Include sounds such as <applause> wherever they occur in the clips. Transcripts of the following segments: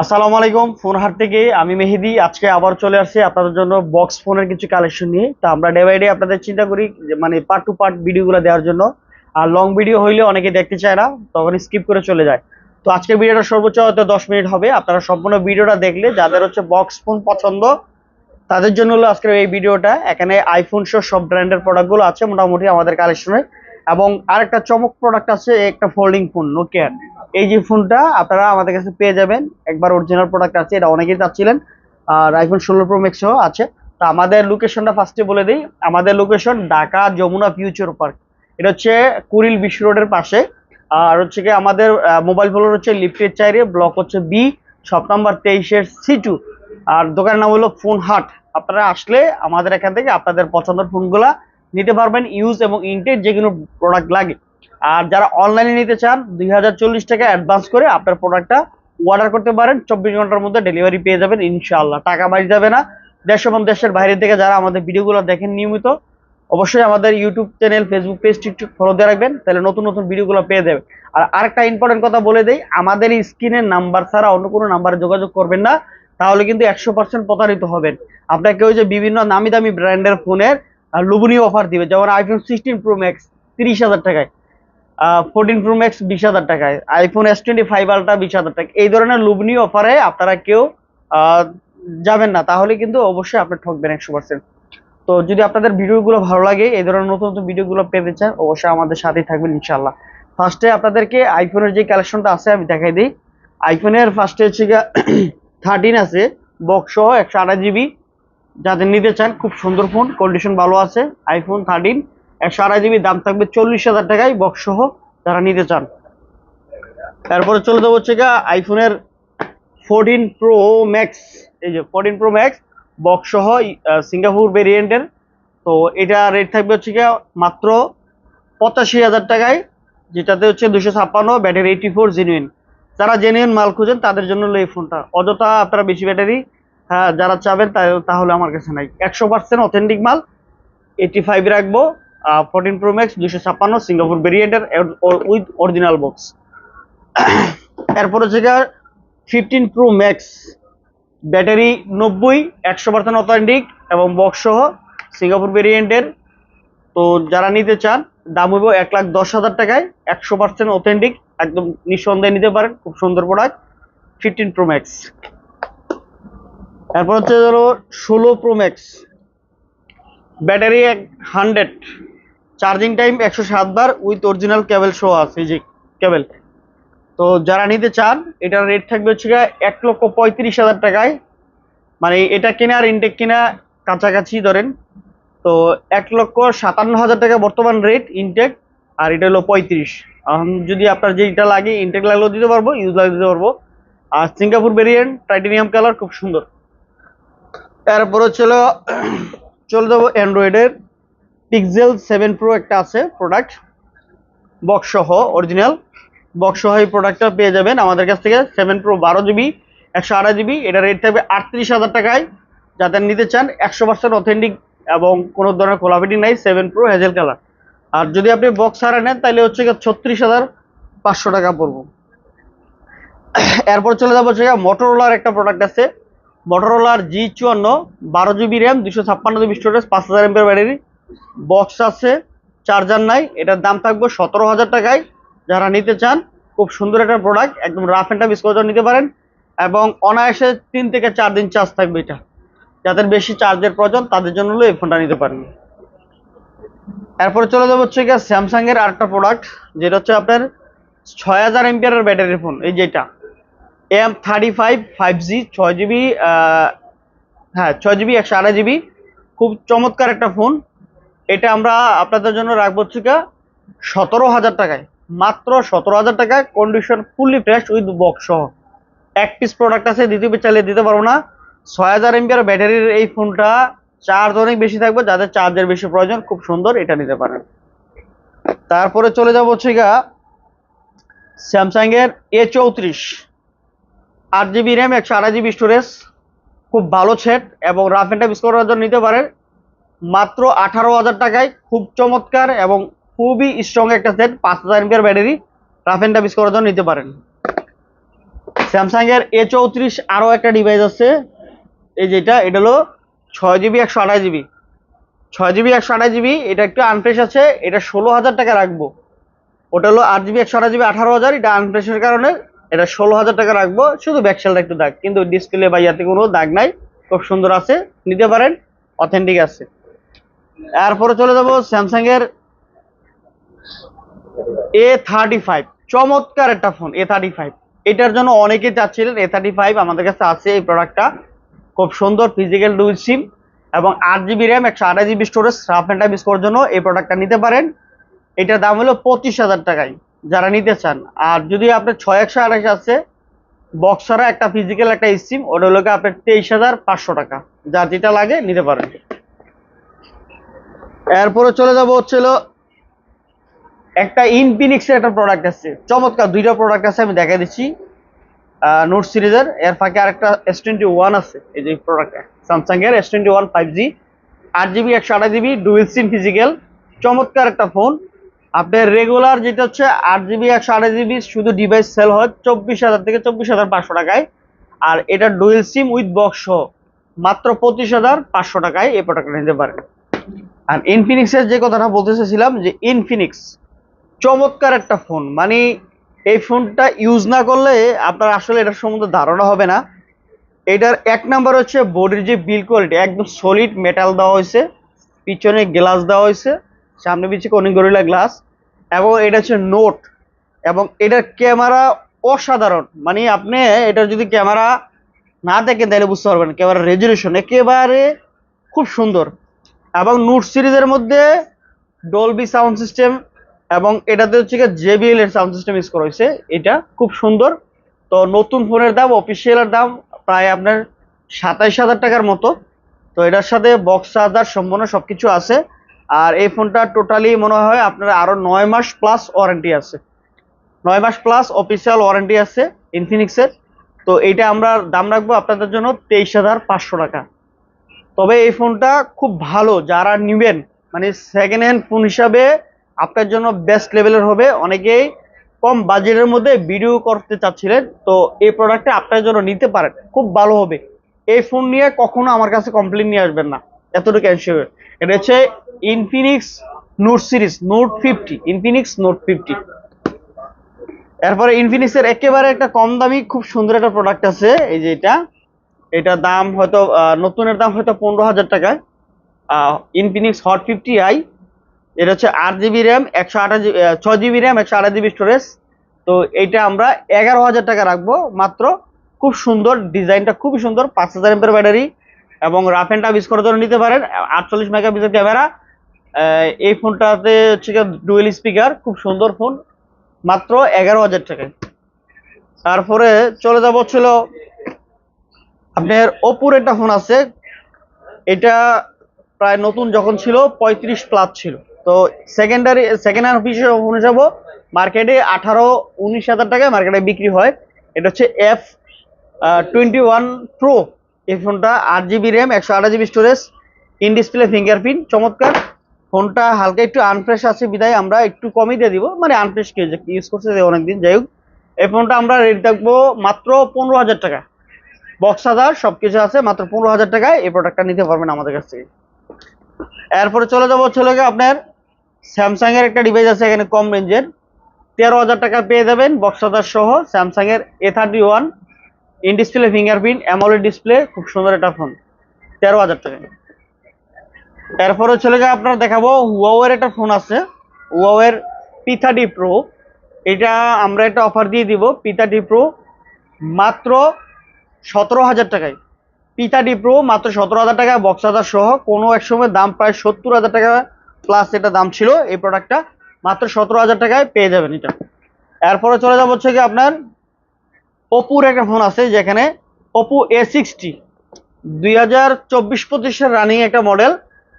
আসসালামু আলাইকুম ফোন হাট থেকে আমি মেহেদি। আজকে আবার চলে আসছি আপনাদের জন্য বক্স ফোনের কিছু কালেকশন নিয়ে। তা আমরা ডে বাই ডে আপনাদের চিন্তা করি মানে পার্ট টু পার্ট ভিডিওগুলো দেওয়ার জন্য। আর লং ভিডিও হইলে অনেকে দেখতে চায় না, তখন স্কিপ করে চলে যায়। তো আজকে ভিডিওটা সর্বোচ্চ হয়তো দশ মিনিট হবে। আপনারা সম্পূর্ণ ভিডিওটা দেখলে যাদের হচ্ছে বক্স ফোন পছন্দ, তাদের জন্য হলো আজকের এই ভিডিওটা। এখানে আইফোন সহ সব ব্র্যান্ডের প্রোডাক্টগুলো আছে, মোটামুটি আমাদের কালেকশনে এবং আরেকটা চমক প্রোডাক্ট আছে, একটা ফোল্ডিং ফোন নোকিয়ার এই যে ফোনটা আপনারা আমাদের কাছে পেয়ে যাবেন। একবার অরিজিনাল প্রোডাক্ট আছে, এটা অনেকেই চাচ্ছিলেন। আর আইফোন ষোলো প্রো ম্যাক্সও আছে। তো আমাদের লোকেশনটা ফার্স্টে বলে দিই। আমাদের location Dhaka Jamuna future park এটা হচ্ছে কুড়িল বিশ্ব রোডের পাশে। আর হচ্ছে কি আমাদের মোবাইল ফোনের হচ্ছে লিফটের চাইরে ব্লক হচ্ছে বি শপ নাম্বার তেইশের সি টু আর দোকানের নাম হলো ফোন হাট আপনারা আসলে আমাদের এখান থেকে আপনাদের পছন্দের ফোনগুলা নিতে পারবেন ইউজ এবং ইনটেক যে কোনো প্রোডাক্ট লাগে। আর যারা অনলাইনে নিতে চান, দুই হাজার চল্লিশ টাকা অ্যাডভান্স করে আপনার প্রোডাক্টটা অর্ডার করতে পারেন। চব্বিশ ঘণ্টার মধ্যে ডেলিভারি পেয়ে যাবেন, ইনশাআল্লাহ। টাকা বাড়ি যাবে না। দেশ এবং দেশের বাইরে থেকে যারা আমাদের ভিডিওগুলো দেখেন নিয়মিত, অবশ্যই আমাদের YouTube channel Facebook page TikTok follow দিয়ে রাখবেন, তাহলে নতুন নতুন ভিডিওগুলো পেয়ে যাবেন। আর আরেকটা ইম্পর্টেন্ট কথা বলে দেই, আমাদের এই স্ক্রিনের নাম্বার ছাড়া অন্য কোনো নাম্বারে যোগাযোগ করবেন না, তাহলে কিন্তু একশো পার্সেন্ট প্রতারিত হবেন। আপনাকে ওই যে বিভিন্ন নামি দামি ব্র্যান্ডের ফোনের লোভনীয় অফার দিবে। যেমন আইফোন সিক্সটিন প্রো ম্যাক্স তিরিশ হাজার টাকায় ফোরটিন প্রো ম্যাক্স বিশ হাজার টাকায় iPhone S twenty five ultra বিশ হাজার টাকা। এই ধরনের লোভনীয় অফারে আপনারা কেউ যাবেন না। তাহলে কিন্তু অবশ্যই আপনি ঠকবেন একশো পার্সেন্ট তো যদি আপনাদের ভিডিওগুলো ভালো লাগে, এই ধরনের নতুন নতুন ভিডিওগুলো পেতে চান, অবশ্যই আমাদের সাথেই থাকবেন ইনশাল্লাহ ফার্স্টে আপনাদেরকে আইফোনের যে কালেকশনটা আছে, আমি দেখাই দিই। আইফোনের ফার্স্টে হচ্ছে থার্টিন <coughs> আছে বক্স সহ একশো আঠাশ জিবি যাদের নিতে চান, খুব সুন্দর ফোন কন্ডিশন ভালো আছে আইফোন থার্টিন একশো আড়াই জিবি দাম থাকবে চল্লিশ হাজার টাকায় বক্স সহ যারা নিতে চান। তারপরে চলে যাব হচ্ছে আইফোনের ফোরটিন প্রো ম্যাক্স এই যে ফোরটিন প্রো ম্যাক্স বক্স সহ সিঙ্গাপুর ভেরিয়েন্টের তো এটা রেট থাকবে হচ্ছে গিয়ে মাত্র পঁচাশি হাজার টাকায়, যেটাতে হচ্ছে দুশো ছাপ্পান্ন ব্যাটারি এইটি ফোর জেনুইন যারা জেনুইন মাল খুঁজেন, তাদের জন্য এই ফোনটা অযথা আপনারা বেশি ব্যাটারি হ্যাঁ যারা চাবেন তাহলে আমার কাছে নাই। একশো পার্সেন্ট অথেন্টিক মাল। এইটি ফাইভ রাখব ফোরটিন প্রো ম্যাক্স দুশো ছাপ্পান্ন সিঙ্গাপুর ভেরিয়েন্টের উইথ অরিজিনাল বক্স এরপর হচ্ছে ফিফটিন প্রো ম্যাক্স ব্যাটারি নব্বই, একশো পার্সেন্ট অথেন্টিক এবং বক্স সহ সিঙ্গাপুর ভেরিয়েন্টের তো যারা নিতে চান, দাম হইব এক লাখ দশ হাজার টাকায়। একশো পার্সেন্ট অথেন্টিক একদম নিঃসন্দেহে নিতে পারেন। খুব সুন্দর প্রোডাক্ট ফিফটিন প্রো ম্যাক্স তারপর হচ্ছে ধরো ষোলো প্রো ম্যাক্স ব্যাটারি এক হান্ড্রেড চার্জিং টাইম একশো সাত বার উইথ অরিজিনাল কেবল শো আছে যে কেবল তো যারা নিতে চান, এটার রেট থাকবে হচ্ছে এক লক্ষ পঁয়ত্রিশ হাজার টাকায়। মানে এটা কেনা আর ইনটেক কেনা কাছাকাছি ধরেন। তো এক লক্ষ সাতান্ন হাজার টাকা বর্তমান রেট ইনটেক আর এটা হলো পঁয়ত্রিশ। যদি আপনার যেটা লাগে ইনটেক লাগলেও দিতে পারব ইউজ লাগলে দিতে পারব। আর সিঙ্গাপুর ভেরিয়েন্ট টাইটেনিয়াম কালার খুব সুন্দর। তারপর হচ্ছিল <clears throat> চলে যাব অ্যান্ড্রয়েডের পিক্সেল সেভেন প্রো একটা আছে প্রোডাক্ট বক্স সহ অরিজিনাল বক্স সহ এই প্রোডাক্টটা পেয়ে যাবেন আমাদের কাছ থেকে সেভেন প্রো বারো জিবি একশো আড়াই জিবি এটা রেট থাকবে আটত্রিশ হাজার টাকায়। যাদের নিতে চান, একশো পার্সেন্ট অথেন্টিক এবং কোনো ধরনের কোলাবিটি নাই সেভেন প্রো হেজেল কালার আর যদি আপনি বক্স হারা নেন, তাহলে হচ্ছে গিয়ে ছত্রিশ হাজার পাঁচশো টাকা পড়ব। <clears throat> এরপর চলে যাব হচ্ছে মোটরোলার একটা প্রোডাক্ট আছে। মোটরোলার জি চুয়ান্ন, বারো জিবি র্যাম দুশো ছাপ্পান্ন জিবি স্টোরেজ পাঁচ হাজার এমপের ব্যাটারি বক্স আছে চার্জার নাই, এটার দাম থাকবে সতেরো হাজার টাকায়। যারা নিতে চান, খুব সুন্দর একটা প্রোডাক্ট একদম রাফ অ্যান্ড টাফ ইউজ নিতে পারেন। এবং অনায়াসে তিন থেকে চার দিন চার্জ থাকবে এটা। যাদের বেশি চার্জের প্রয়োজন, তাদের জন্য হলো এই ফোনটা নিতে পারেন। এরপরে চলে যাব হচ্ছে গিয়ে স্যামসাংয়ের আরেকটা প্রোডাক্ট যেটা হচ্ছে আপনার ছয় হাজার এমপিয়ারের ব্যাটারি ফোন এই যেটা। M thirty five five G ছয় জিবি হ্যাঁ ছয় জিবি একশো আড়াই জিবি খুব চমৎকার একটা ফোন। এটা আমরা আপনাদের জন্য রাখব গিয়ে সতেরো হাজার টাকায়। মাত্র সতেরো হাজার টাকায় condition fully fresh with box সহ। এক পিস প্রোডাক্ট আছে, দ্বিতীয় পিস চালিয়ে দিতে পারব না। ছয় হাজার এমপিআর ব্যাটারির এই ফোনটা চার্জ অনেক বেশি থাকবে, যাদের চার্জের বেশি প্রয়োজন, খুব সুন্দর এটা নিতে পারেন। তারপরে চলে যাব হচ্ছে গা স্যামসাং এর এ চৌত্রিশ। আট জিবি র্যাম একশো আড়াই জিবি স্টোরেজ খুব ভালো সেট এবং রাফ এন্ড টাইপ করার জন্য নিতে পারেন। মাত্র আঠারো হাজার টাকায় খুব চমৎকার এবং খুবই স্ট্রং একটা সেট পাঁচ হাজার এমপিআর ব্যাটারি রাফ এন্ড টাইপ করার জন্য নিতে পারেন। স্যামসাং এর এ চৌত্রিশ আরও একটা ডিভাইস আছে। এই যেটা, এটা হলো ছয় জিবি, একশো আঠাশ জিবি। ছয় জিবি, একশো আঠাশ জিবি, এটা একটু আনফ্রেশ আছে, এটা ষোলো হাজার টাকা রাখব। ওটা হলো আট জিবি, একশো আঠাশ জিবি, আঠারো হাজার, এটা আনফ্রেশের কারণে এটা ষোলো হাজার টাকা রাখব। শুধু ব্যাকসেলটা একটু দাগ। কিন্তু ডিসপ্লে বা ইয়াতে কোনো দাগ নাই। খুব সুন্দর আছে। নিতে পারেন। অথেন্টিক আছে। এরপরে চলে যাব স্যামসাং এর এ থার্টি ফাইভ চমৎকার একটা ফোন এ থার্টি ফাইভ এটার জন্য অনেকে চাচ্ছিলেন এ থার্টি ফাইভ আমাদের কাছে আছে এই প্রোডাক্টটা খুব সুন্দর ফিজিক্যাল ডুইল সিম এবং আট জিবি র্যাম একশো আঠাশ GB storage rough and type করার জন্য এই প্রোডাক্টটা নিতে পারেন। এটার দাম হলো পঁচিশ হাজার টাকায়। যারা নিতে চান। আর যদি আপনার ছয় একশো আঠাশ আছে বক্সারা একটা ফিজিক্যাল একটা সিম ওটা হলো আপনার তেইশ হাজার পাঁচশো টাকা। যার যেটা লাগে নিতে পারেন। এরপরে চলে যাব হচ্ছিল একটা ইনফিনিক্সের একটা প্রোডাক্ট আছে। চমৎকার দুইটা প্রোডাক্ট আছে, আমি দেখা দিচ্ছি। নোট সিরিজের। এর ফাঁকে আরেকটা এস টোয়েন্টি ওয়ান আছে, এই যে প্রোডাক্টটা স্যামসাং এর S twenty one five G আট জিবি একশো আঠাশ জিবি ডুয়েল সিম ফিজিক্যাল চমৎকার একটা ফোন আপনার রেগুলার যেটা হচ্ছে আট জিবি একশো আঠাশ জিবি শুধু ডিভাইস সেল হয় চব্বিশ হাজার থেকে চব্বিশ হাজার পাঁচশো টাকায়। আর এটা ডুয়েল সিম উইথ বক্স মাত্র পঁচিশ হাজার পাঁচশো টাকায় এই প্রোডাক্টটা নিতে পারেন আর ইনফিনিক্সের যে কথাটা বলতে চাইছিলাম যে ইনফিনিক্স চমৎকার একটা ফোন মানে এই ফোনটা ইউজ না করলে আপনার আসলে এটার সম্বন্ধে ধারণা হবে না। এটার এক নাম্বার হচ্ছে বডির যে বিল কোয়ালিটি একদম সলিড মেটাল দেওয়া হয়েছে, পিছনে গ্লাস দেওয়া হয়েছে, সামনে পিছিয়ে গরিলা গ্লাস এবং এটা হচ্ছে নোট এবং এটার ক্যামেরা অসাধারণ। মানে আপনি এটার যদি ক্যামেরা না দেখেন, তাহলে বুঝতে পারবেন ক্যামেরা রেজুলেশন একেবারে খুব সুন্দর। এবং নোট সিরিজের মধ্যে ডলবি সাউন্ড সিস্টেম এবং এটাতে হচ্ছে জেবিএল এর সাউন্ড সিস্টেম ইউজ করা হয়েছে। এটা খুব সুন্দর। তো নতুন ফোনের দাম অফিসিয়ালের দাম প্রায় আপনার সাতাইশ হাজার টাকার মতো। তো এটার সাথে বক্স চার্জার সম্পূর্ণ সব কিছু আছে। আর এই ফোনটা টোটালি মনে হয় আপনার আরও নয় মাস প্লাস ওয়ারেন্টি আছে। নয় মাস প্লাস অফিসিয়াল ওয়ারেন্টি আছে ইনফিনিক্সের তো এইটা আমরা দাম রাখব আপনাদের জন্য তেইশ হাজার পাঁচশো টাকা। তবে এই ফোনটা খুব ভালো, যারা নিবেন মানে সেকেন্ড হ্যান্ড ফোন হিসাবে আপনার জন্য বেস্ট লেভেলের হবে। অনেকেই কম বাজেটের মধ্যে ভিডিও করতে চাচ্ছিলেন, তো এই প্রোডাক্টটা আপনার জন্য নিতে পারেন, খুব ভালো হবে। এই ফোন নিয়ে কখনো আমার কাছে কমপ্লেন নিয়ে আসবেন না, এতটুকু এনশিওর এটা হচ্ছে Infinix note series note fifty Infinix note fifty এরপরে ইনফিনিক্সের একেবারে একটা কম দামি, খুব সুন্দর একটা প্রোডাক্ট আছে, এই যে এটা। এটা দাম হয়তো নতুনের দাম হয়তো পনেরো হাজার টাকায়। ইনফিনিক্স হট ফিফটি আই এটা হচ্ছে আট জিবি র্যাম একশো আঠাশ ছয় জিবি র্যাম একশো আঠাশ জিবি স্টোরেজ তো এইটা আমরা এগারো হাজার টাকা রাখব, মাত্র। খুব সুন্দর ডিজাইনটা, খুবই সুন্দর, পাঁচ হাজার এমপের ব্যাটারি এবং রাফ অ্যান্ড টাফ ইউজ করার নিতে পারেন। আটচল্লিশ মেগাপিক্সেল ক্যামেরা এই ফোনটাতে হচ্ছে ডুয়েল স্পিকার খুব সুন্দর ফোন, মাত্র এগারো হাজার টাকায়। তারপরে চলে যাব ছিল আপনার ওপোর একটা ফোন আছে, এটা প্রায় নতুন যখন ছিল, পঁয়ত্রিশ প্লাস ছিল। তো সেকেন্ডারি সেকেন্ড হ্যান্ড হিসেবে ফোন হিসাবে মার্কেটে আঠারো, উনিশ হাজার টাকায় মার্কেটে বিক্রি হয়। এটা হচ্ছে এফ টোয়েন্টি ওয়ান প্রো এই ফোনটা আট জিবি র্যাম একশো আঠাশ GB storage in display fingerprint চমৎকার। ফোনটা হালকা একটু আনফ্রেশ আছে বিদায় আমরা একটু কমই দিয়ে দিব। মানে আনফ্রেশ কে ইউজ করছে অনেকদিন, যাই হোক। এই ফোনটা আমরা রেট থাকব মাত্র পনেরো হাজার টাকা। বক্স হাজার সব কিছু আছে মাত্র পনেরো হাজার টাকায়। এই প্রোডাক্টটা নিতে পারবেন আমাদের কাছ থেকে। এরপরে চলে যাব চলে গিয়ে আপনার স্যামসাং এর একটা ডিভাইস আছে এখানে কম রেঞ্জের। তেরো হাজার টাকা পেয়ে যাবেন বক্স হাজার সহ স্যামসাং এর A thirty one in display fingerprint AMOLED display খুব সুন্দর একটা ফোন তেরো হাজার টাকা এরপরে চলে গিয়ে আপনার দেখাবো হুয়াওয়ের একটা ফোন আছে। হুয়াওয়ের পি থার্টি প্রো এটা আমরা একটা অফার দিয়ে দিব পি থার্টি প্রো মাত্র সতেরো হাজার টাকায়। পি থার্টি প্রো মাত্র সতেরো হাজার টাকা বক্স সহ। কোনো এক সময় দাম প্রায় সত্তর হাজার টাকা প্লাস এটা দাম ছিল। এই প্রোডাক্টটা মাত্র সতেরো হাজার টাকায় পেয়ে যাবেন এটা। এরপরে চলে যাব হচ্ছে কি আপনার ওপুর একটা ফোন আছে, যেখানে ওপো এ সিক্সটি দুই হাজার চব্বিশ পঁচিশের রানিং একটা মডেল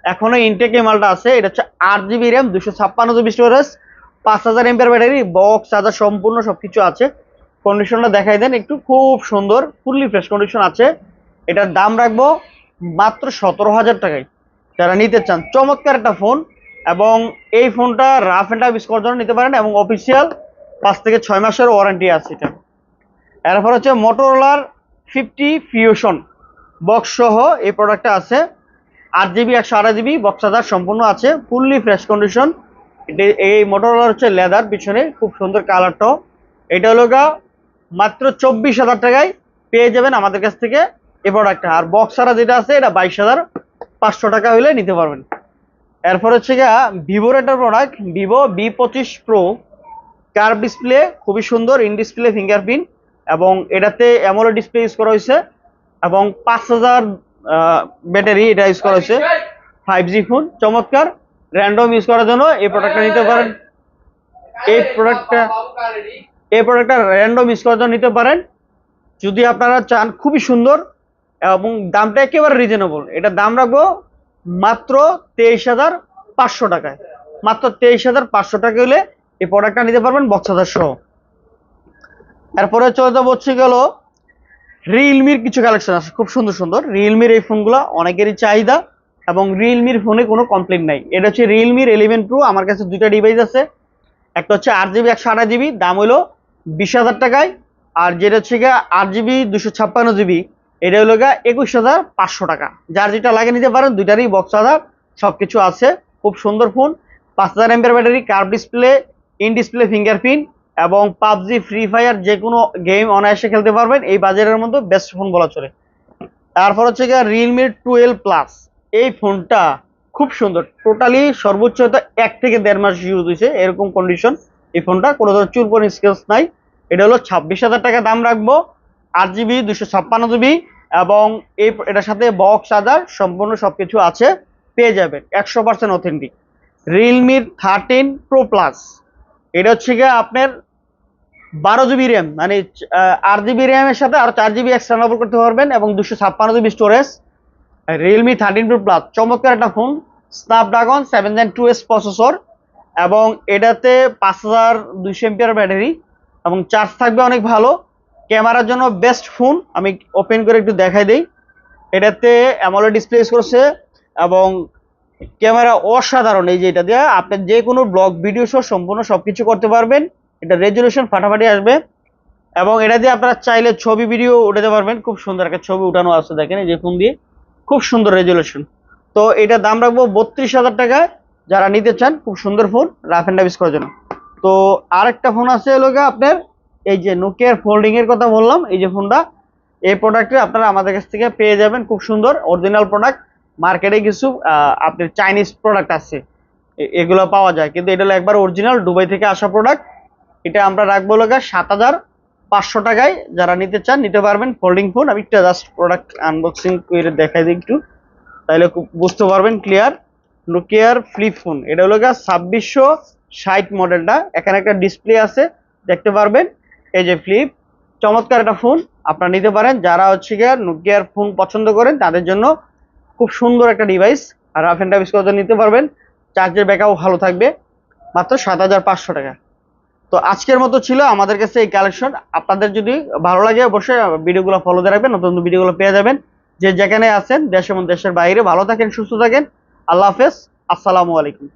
এখনও ইনটেক এই মালটা আছে, এটা হচ্ছে আট জিবি র্যাম দুশো ছাপ্পান্ন জিবি স্টোরেজ পাঁচ হাজার এমপের ব্যাটারি বক্স চার্জার সম্পূর্ণ সবকিছু আছে। কন্ডিশনটা দেখাই দেন, একটু খুব সুন্দর ফুললি ফ্রেশ কন্ডিশন আছে। এটার দাম রাখব মাত্র সতেরো হাজার টাকায়। যারা নিতে চান, চমৎকার একটা ফোন এবং এই ফোনটা রাফ অ্যান্ড টাফ ইউজ করার জন্য নিতে পারেন এবং অফিসিয়াল পাঁচ থেকে ছয় মাসের ওয়ারেন্টি আছে এটা। এরপর হচ্ছে মোটোরোলার ফিফটি ফিউশন বক্স সহ এই প্রোডাক্টটা আছে। আট জিবি একশো আড়াই জিবি বক্স হাজার সম্পূর্ণ আছে ফুললি ফ্রেশ কন্ডিশন এই মোটরোলার হচ্ছে লেদার পিছনে খুব সুন্দর কালারটাও এটা হলো গা, মাত্র চব্বিশ হাজার টাকায় পেয়ে যাবেন আমাদের কাছ থেকে এই প্রোডাক্টটা আর বক্স ছাড়া যেটা আছে, এটা বাইশ হাজার পাঁচশো টাকা হলে নিতে পারবেন। এরপর হচ্ছে গিয়া ভিভোর একটা প্রোডাক্ট ভিভো বি পঁচিশ প্রো কার ডিসপ্লে খুবই সুন্দর ইন ডিসপ্লে ফিঙ্গারপ্রিন্ট এবং এটাতে অ্যামোলেড ডিসপ্লে ইউজ করা হয়েছে, এবং পাঁচ হাজার ব্যাটারি এটা ইউজ করা হয়েছে ফাইভ জি ফোন চমৎকার। র্যান্ডম ইউজ করার জন্য এই প্রোডাক্টটা নিতে পারেন। এই প্রোডাক্টটা এই প্রোডাক্টটা র্যান্ডম ইউজ করার জন্য নিতে পারেন। যদি আপনারা চান, খুবই সুন্দর এবং দামটা একেবারে রিজনেবল এটা দাম রাখব মাত্র তেইশ হাজার পাঁচশো টাকায়। মাত্র তেইশ হাজার পাঁচশো টাকা হলে এই প্রোডাক্টটা নিতে পারবেন বক্স হাজার সহ। এরপরে চলে যাব হচ্ছে গেল রিয়েলমির কিছু কালেকশন আছে, খুব সুন্দর সুন্দর। রিয়েলমির এই ফোনগুলো অনেকেরই চাহিদা এবং রিয়েলমির ফোনে কোনো কমপ্লেন নাই। এটা হচ্ছে রিয়েলমির এলেভেন প্রো আমার কাছে দুইটা ডিভাইস আছে। একটা হচ্ছে আট জিবি একশো আঠাশ জিবি দাম হলো বিশ হাজার টাকায়। আর যেটা হচ্ছে গিয়ে আট জিবি দুশো ছাপ্পান্ন জিবি এটা হলো গা একুশ হাজার পাঁচশো টাকা। যার যেটা লাগে নিতে পারেন, দুইটারই বক্স আধার সব কিছু আছে। খুব সুন্দর ফোন পাঁচ হাজার এমপের battery curve display in display fingerprint এবং পাবজি ফ্রি ফায়ার যে কোনো গেম অনায়াসে খেলতে পারবেন। এই বাজারের মধ্যে বেস্ট ফোন বলা চলে। তারপর হচ্ছে গিয়ে রিয়েলমি টুয়েলভ প্লাস এই ফোনটা খুব সুন্দর। টোটালি সর্বোচ্চ হয়তো এক থেকে দেড় মাস ইউজ হয়েছে। এরকম কন্ডিশন এই ফোনটা কোনো ধরনের চুল পরিণ স্কেলস নাই। এটা হলো ছাব্বিশ হাজার টাকা দাম রাখব। আট জিবি দুশো ছাপ্পান্ন জিবি এবং এই এটার সাথে বক্স চার্জার সম্পূর্ণ সব কিছু আছে। পেয়ে যাবেন। একশো পার্সেন্ট অথেন্টিক রিয়েলমির থার্টিন প্রো প্লাস এটা হচ্ছে গিয়ে আপনার বারো জিবি র্যাম মানে আট জিবি র্যামের সাথে আর চার জিবি এক্সট্রা ডাবল করতে পারবেন এবং দুশো ছাপ্পান্ন GB storage Realme thirteen pro plus চমৎকার একটা phone Snapdragon seven gen two S processor এবং এটাতে পাঁচ হাজার দুইশো এমপিআর ব্যাটারি এবং চার্জ থাকবে অনেক ভালো। ক্যামেরার জন্য বেস্ট ফোন আমি ওপেন করে একটু দেখাই দিই। এটাতে অ্যামোলেড ডিসপ্লে ইউজ করছে এবং ক্যামেরা অসাধারণ, এই যে এটা দিয়ে আপনি যে কোনো ব্লগ ভিডিও সহ সম্পূর্ণ সব কিছু করতে পারবেন। এটা রেজলিউশন ফাটাফাটি আসবে। এবং এটা দিয়ে আপনারা চাইলে ছবি ভিডিও উঠাতে পারবেন। খুব সুন্দর একটা ছবি উঠানো আছে দেখেন, এই যে ফোন দিয়ে। খুব সুন্দর রেজলিউশন তো এটা দাম রাখব বত্রিশ হাজার টাকায় যারা নিতে চান, খুব সুন্দর ফোন রাফ অ্যান্ড ডাবিস করার জন্য। তো আরেকটা ফোন আছে হলো আপনার, এই যে নোকিয়ার ফোল্ডিং এর কথা বললাম, এই যে ফোনটা এই প্রোডাক্টে আপনারা আমাদের কাছ থেকে পেয়ে যাবেন, খুব সুন্দর অরিজিনাল প্রোডাক্ট মার্কেটে কিছু আপনার চাইনিজ প্রোডাক্ট আছে। এগুলো পাওয়া যায়। কিন্তু এটা হলো একবার অরিজিনাল দুবাই থেকে আসা প্রোডাক্ট এটা আমরা রাখব লোক সাত হাজার পাঁচশো টাকায়। যারা নিতে চান, নিতে পারবেন ফোল্ডিং ফোন আমি একটা জাস্ট প্রোডাক্ট আনবক্সিং করে দেখাই দিই একটু। তাহলে বুঝতে পারবেন ক্লিয়ার নোকিয়ার ফ্লিপ ফোন এটা হলো গা ছাব্বিশশো ষাট মডেলটা এখানে একটা ডিসপ্লে আছে, দেখতে পারবেন? এই যে ফ্লিপ চমৎকার একটা ফোন আপনারা নিতে পারেন। যারা হচ্ছে গিয়ে নোকিয়ার ফোন পছন্দ করেন, তাদের জন্য খুব সুন্দর একটা ডিভাইস আর রাফ অ্যান্ড নিতে পারবেন। চার্জের ব্যাকআপ ভালো থাকবে। মাত্র সাত হাজার পাঁচশো টাকা। তো আজকের মতো ছিল আমাদের কাছে এই কালেকশন আপনাদের যদি ভালো লাগে, অবশ্যই ভিডিওগুলো ফলো দিয়ে রাখবেন, নতুন ভিডিও ভিডিওগুলো পেয়ে যাবেন। যে যেখানে আছেন, দেশ এবং দেশের বাইরে, ভালো থাকেন, সুস্থ থাকেন। আল্লাহ হাফেজ। আসসালামু আলাইকুম।